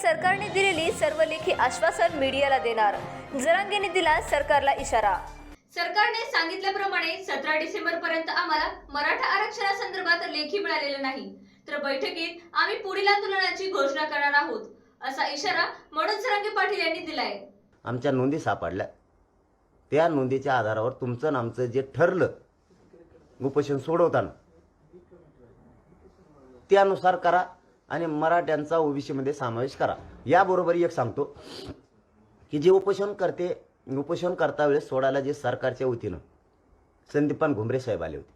सरकारने दिलेली सर्व लेखी आश्वासन मीडियाला देणार जरांगेने दिला सरकारला इशारा. सरकारने सांगितल्याप्रमाणे सतरा डिसेंबर पर्यंत आम्हाला मराठा आरक्षणासंदर्भात लेखी मिळालेलं नाही. तर बैठकीत आम्ही पुढील आंदोलनाची घोषणा करणार आहोत असा इशारा मनोज सरांगे पाटील यांनी दिलाय. आमच्या नोंदी सापडल्या. त्या नोंदीच्या आधारावर तुमचं आणि आमचं जे ठरलं उपोषण सोडवताना त्यानुसार करा. आणि मराठ्यांचा ओबीसीमध्ये समावेश करा. याबरोबर एक सांगतो की जे उपोषण करते उपोषण करता वेळेस सोडायला जे सरकारच्या वतीनं संदीपान घुमरे साहेब आले होते.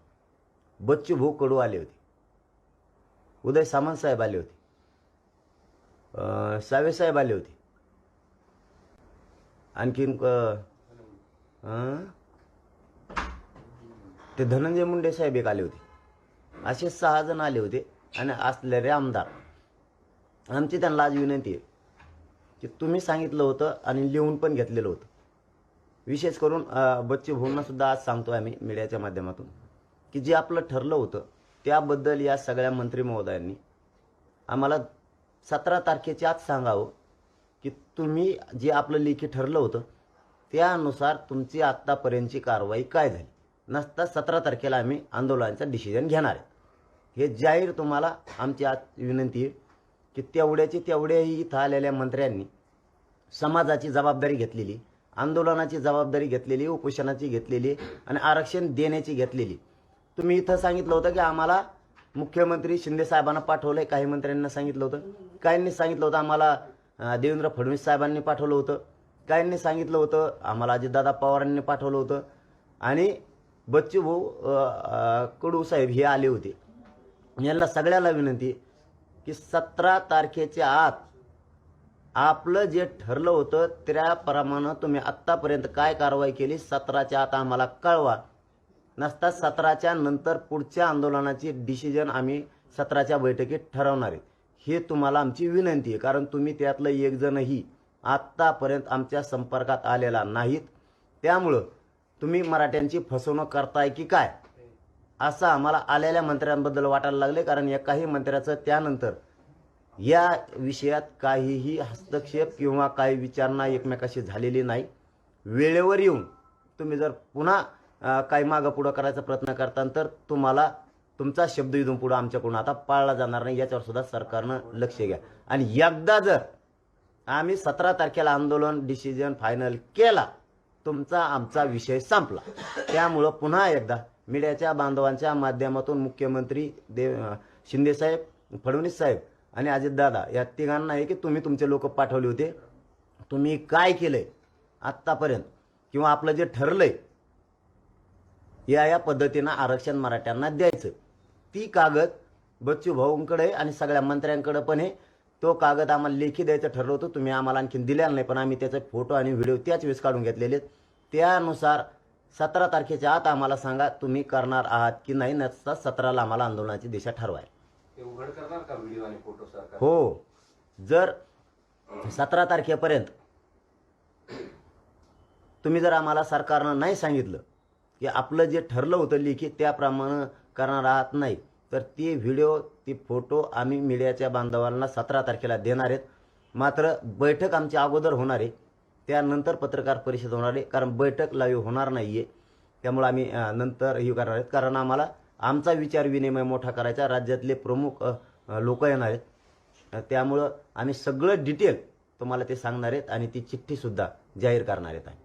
बच्चू भाऊ कडू आले होते. उदय सामंत साहेब आले होते. सावे साहेब आले होते. आणखीन ते धनंजय मुंडे साहेब एक आले होते. असे सहा जण आले होते आणि असलेले आमदार. आमची त्यांना आज विनंती आहे की तुम्ही सांगितलं होतं आणि लिहून पण घेतलेलं होतं. विशेष करून बच्चे भाऊंनासुद्धा आज सांगतो आम्ही मीडियाच्या माध्यमातून की जे आपलं ठरलं होतं त्याबद्दल या सगळ्या मंत्री महोदयांनी आम्हाला सतरा तारखेच्या आत सांगावं की तुम्ही जे आपलं लेखी ठरलं होतं त्यानुसार तुमची आत्तापर्यंतची कारवाई काय झाली? नसता सतरा तारखेला आम्ही आंदोलनाचा डिसिजन घेणार आहे. हे जाहीर तुम्हाला आमची आज विनंती आहे. की तेवढ्याची तेवढ्याही इथं आलेल्या मंत्र्यांनी समाजाची जबाबदारी घेतलेली आंदोलनाची जबाबदारी घेतलेली उपोषणाची घेतलेली आणि आरक्षण देण्याची घेतलेली. तुम्ही इथं सांगितलं होतं की आम्हाला मुख्यमंत्री शिंदे साहेबांना पाठवलंय काही मंत्र्यांना सांगितलं होतं. काहींनी सांगितलं होतं आम्हाला देवेंद्र फडणवीस साहेबांनी पाठवलं होतं. काहींनी सांगितलं होतं आम्हाला अजितदादा पवारांनी पाठवलं होतं. आणि बच्चू भाऊ कडू साहेब हे आले होते. यांना सगळ्याला विनंती की सतरा तारखेच्या आत आपलं जे ठरलं होतं त्याप्रमाणे तुम्ही आत्तापर्यंत काय कारवाई केली सतराच्या आत आम्हाला कळवा. नसता सतराच्या नंतर पुढच्या आंदोलनाची डिसिजन आम्ही सतराच्या बैठकीत ठरवणार आहे. हे तुम्हाला आमची विनंती आहे कारण तुम्ही त्यातलं एकजणही आत्तापर्यंत आमच्या संपर्कात आलेला नाहीत. त्यामुळं तुम्ही मराठ्यांची फसवणूक करताय की काय? असं आम्हाला आलेल्या मंत्र्यांबद्दल वाटायला लागले कारण एकाही मंत्र्याचं त्यानंतर या विषयात काहीही हस्तक्षेप किंवा काही विचारणा एकमेकाशी झालेली नाही. वेळेवर येऊन तुम्ही जर पुन्हा काही मागं पुढं करायचा प्रयत्न करता तर तुम्हाला तुमचा शब्द इथून पुढं आमच्याकडून आता पाळला जाणार नाही याच्यावर सुद्धा सरकारनं लक्ष घ्या. आणि एकदा जर आम्ही सतरा तारखेला आंदोलन डिसिजन फायनल केला तुमचा आमचा विषय संपला. त्यामुळं पुन्हा एकदा मीडियाच्या बांधवांच्या माध्यमातून मुख्यमंत्री देव शिंदेसाहेब फडणवीस साहेब आणि अजितदादा या तिघांना आहे की तुम्ही तुमचे लोक पाठवले होते. तुम्ही काय केलंय आत्तापर्यंत? किंवा आपलं जे ठरलंय या या पद्धतीनं आरक्षण मराठ्यांना द्यायचं. ती कागद बच्चू भाऊंकडे आणि सगळ्या मंत्र्यांकडे पण आहे. तो कागद आम्हाला लेखी द्यायचं ठरलं होतं. तुम्ही आम्हाला आणखीन दिलेला नाही पण आम्ही त्याचे फोटो आणि व्हिडिओ त्याच वेळेस काढून घेतलेले आहेत. त्यानुसार सतरा तारखेच्या आत आम्हाला सांगा तुम्ही करणार आहात की नाही नसता सतराला आम्हाला आंदोलनाची दिशा ठरवाय. ते उघड करणार का व्हिडिओ आणि फोटो सरकार हो. जर सतरा तारखेपर्यंत तुम्ही जर आम्हाला सरकारनं नाही सांगितलं की आपलं जे ठरलं होतं लिखित त्याप्रमाणे करणार आहात नाही तर ते व्हिडिओ ती फोटो आम्ही मीडियाच्या बांधवांना सतरा तारखेला देणार आहेत. मात्र बैठक आमची अगोदर होणार आहे. त्यानंतर पत्रकार परिषद होणार आहे. कारण बैठक लाईव्ह होणार नाही आहे त्यामुळे आम्ही नंतर हे करणार आहेत. कारण आम्हाला आमचा विचार विनिमय मोठा करायचा. राज्यातले प्रमुख लोक येणार आहेत. त्यामुळं आम्ही सगळं डिटेल तुम्हाला ते सांगणार आहेत. आणि ती चिठ्ठीसुद्धा जाहीर करणार आहेत आम्ही.